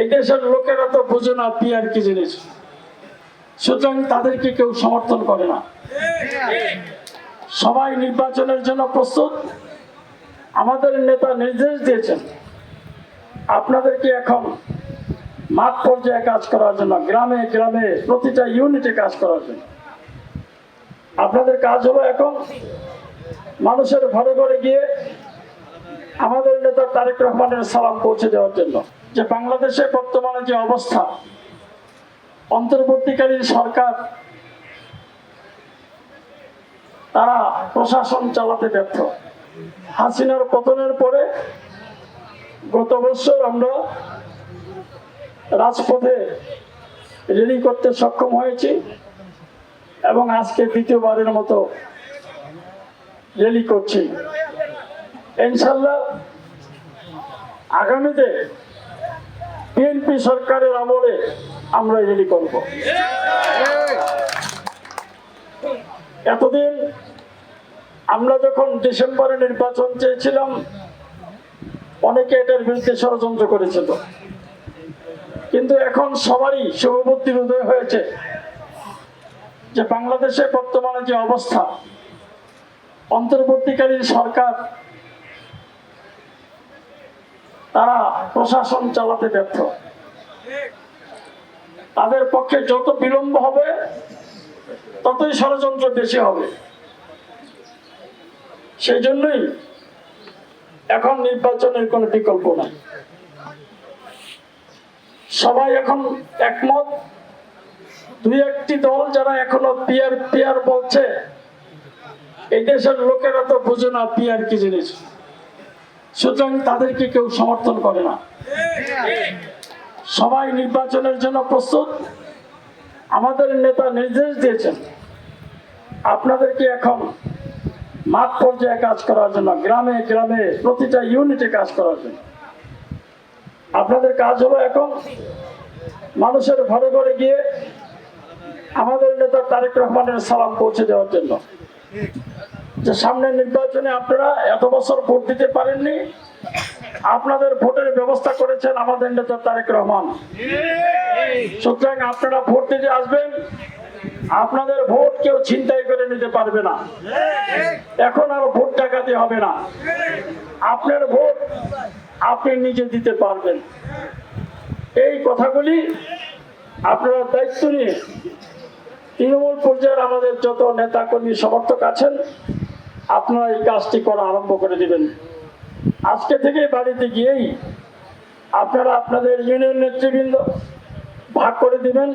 এই দেশের লোকেরা তো বুঝে না পিয়ার কি জিনিস। সুতরাং তাদেরকে কেউ সমর্থন করে না। সবাই নির্বাচনের জন্য প্রস্তুত। আমাদের নেতা নির্দেশ দিয়েছেন। আপনাদেরকে এখন মাঠ পর্যায়ে কাজ করার জন্য, গ্রামে গ্রামে প্রতিটা ইউনিটে কাজ করার জন্য। আপনাদের কাজ হলো এখন মানুষের ঘরে ঘরে গিয়ে আমাদের নেতা তারেক রহমানের সালাম পৌঁছে দেওয়ার জন্য। যে বাংলাদেশে বর্তমানে যে অবস্থা, অন্তর্বর্তীকালীন সরকার, তারা প্রশাসন চালাতে ব্যর্থ। হাসিনার পতনের পরে গত বছর আমরা রাজপথে রেলি করতে সক্ষম হয়েছি এবং আজকে দ্বিতীয়বারের মতো রেলি করছি। ইনশাল্লাহ আগামীতে বিএনপি সরকারের আমলে আমরা রেলি করব। এতদিন আমরা যখন ডিসেম্বরে নির্বাচন চেয়েছিলাম, অনেকে এটার বিরুদ্ধে ষড়যন্ত্র করেছিল। কিন্তু এখন সবারই শুভবুদ্ধির উদয় হয়েছে যে বাংলাদেশে বর্তমানে যে অবস্থা, অন্তর্বর্তীকালীন সরকার তারা প্রশাসন চালাতে ব্যর্থ। তাদের পক্ষে যত বিলম্ব হবে, ততই ষড়যন্ত্র বেশি হবে। সেই জন্যই এখন নির্বাচনের কোনো বিকল্প নাই। সবাই এখন একমত। দুই একটি দল যারা এখনও পিয়ার পিয়ার বলছে, এই দেশের লোকেরা তো বুঝে না পিয়ার কি জিনিস। সুতরাং তাদেরকে কেউ সমর্থন করে না। সবাই নির্বাচনের জন্য প্রস্তুত। আমাদের নেতা নির্দেশ দিয়েছেন, আপনাদেরকে এখন মাঠ পর্যায়ে কাজ করার জন্য, গ্রামে গ্রামে প্রতিটা ইউনিটে কাজ করার জন্য। আপনাদের কাজ হলো এখন মানুষের ঘরে ঘরে গিয়ে আমাদের নেতা তারেক রহমানের সালাম পৌঁছে দেওয়ার জন্য। যে সামনের নির্বাচনে আপনারা এত বছর ভোট দিতে পারেননি, আপনাদের ভোটের ব্যবস্থা করেছেন আমাদের নেতা তারেক রহমান। সুতরাং আপনারা ভোট দিতে আসবেন, আপনাদের ভোট কেউ ছিনতাই করে নিতে পারবে না। এখন আর ভোট ডাকাতি হবে না। আপনার ভোট আপনি নিজে দিতে পারবেন। এই কথাগুলি আপনারা দায়িত্ব নিয়ে তৃণমূল পর্যায়ের আমাদের যত নেতা কর্মী সমর্থক আছেন আপনারা এই কাজটি করা আরম্ভ করে দিবেন। আজকে থেকে বাড়িতে গিয়েই আপনারা আপনাদের ইউনিয়ন নেতৃবৃন্দ ভাগ করে দিবেন।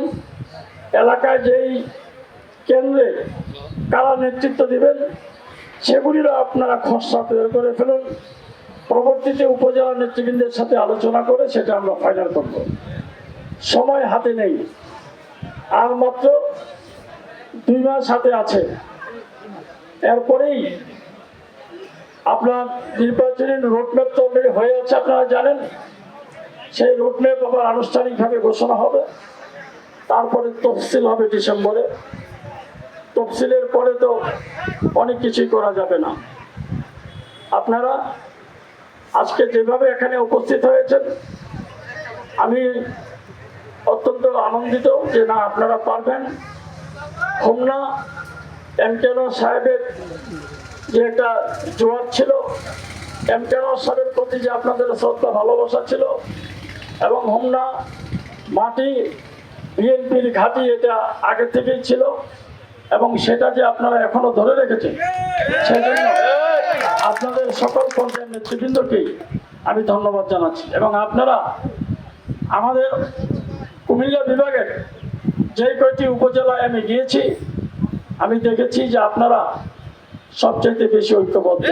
এলাকায় যেই কেন্দ্রে কারা নেতৃত্ব দিবেন, সেগুলিরও আপনারা খসড়া তৈরি করে ফেলুন। পরবর্তীতে উপজেলা নেতৃবৃন্দের সাথে আলোচনা করে সেটা আমরা ফাইনাল করব। সময় হাতে নেই। আর মাত্র দুই মাস হাতে আছে। এরপরেই আপনার নির্বাচনী রোডম্যাপ তো অলরেডি হয়ে আছে, আপনারা জানেন। সেই রোডম্যাপ আবার আনুষ্ঠানিকভাবে ঘোষণা হবে। তারপরে তফসিল হবে ডিসেম্বরে। তফসিলের পরে তো অনেক কিছুই করা যাবে না। আপনারা আজকে যেভাবে এখানে উপস্থিত হয়েছেন, আমি অত্যন্ত আনন্দিত যে না, আপনারা পারবেন। হোমনা এমকেন সাহেবের যে একটা জোয়ার ছিল প্রতি যে আপনাদের ভালোবাসা ছিল এবং হোমনা, মাটি ঘাঁটি এটা থেকেই ছিল এবং সেটা যে আপনারা এখনও ধরে রেখেছেন, সেজন্য আপনাদের সকল পর্যায়ের নেতৃবৃন্দকেই আমি ধন্যবাদ জানাচ্ছি। এবং আপনারা আমাদের কুমিল্লা বিভাগের যে কয়টি উপজেলায় আমি গিয়েছি আমি দেখেছি যে আপনারা সবচাইতে বেশি ঐক্যবদ্ধ।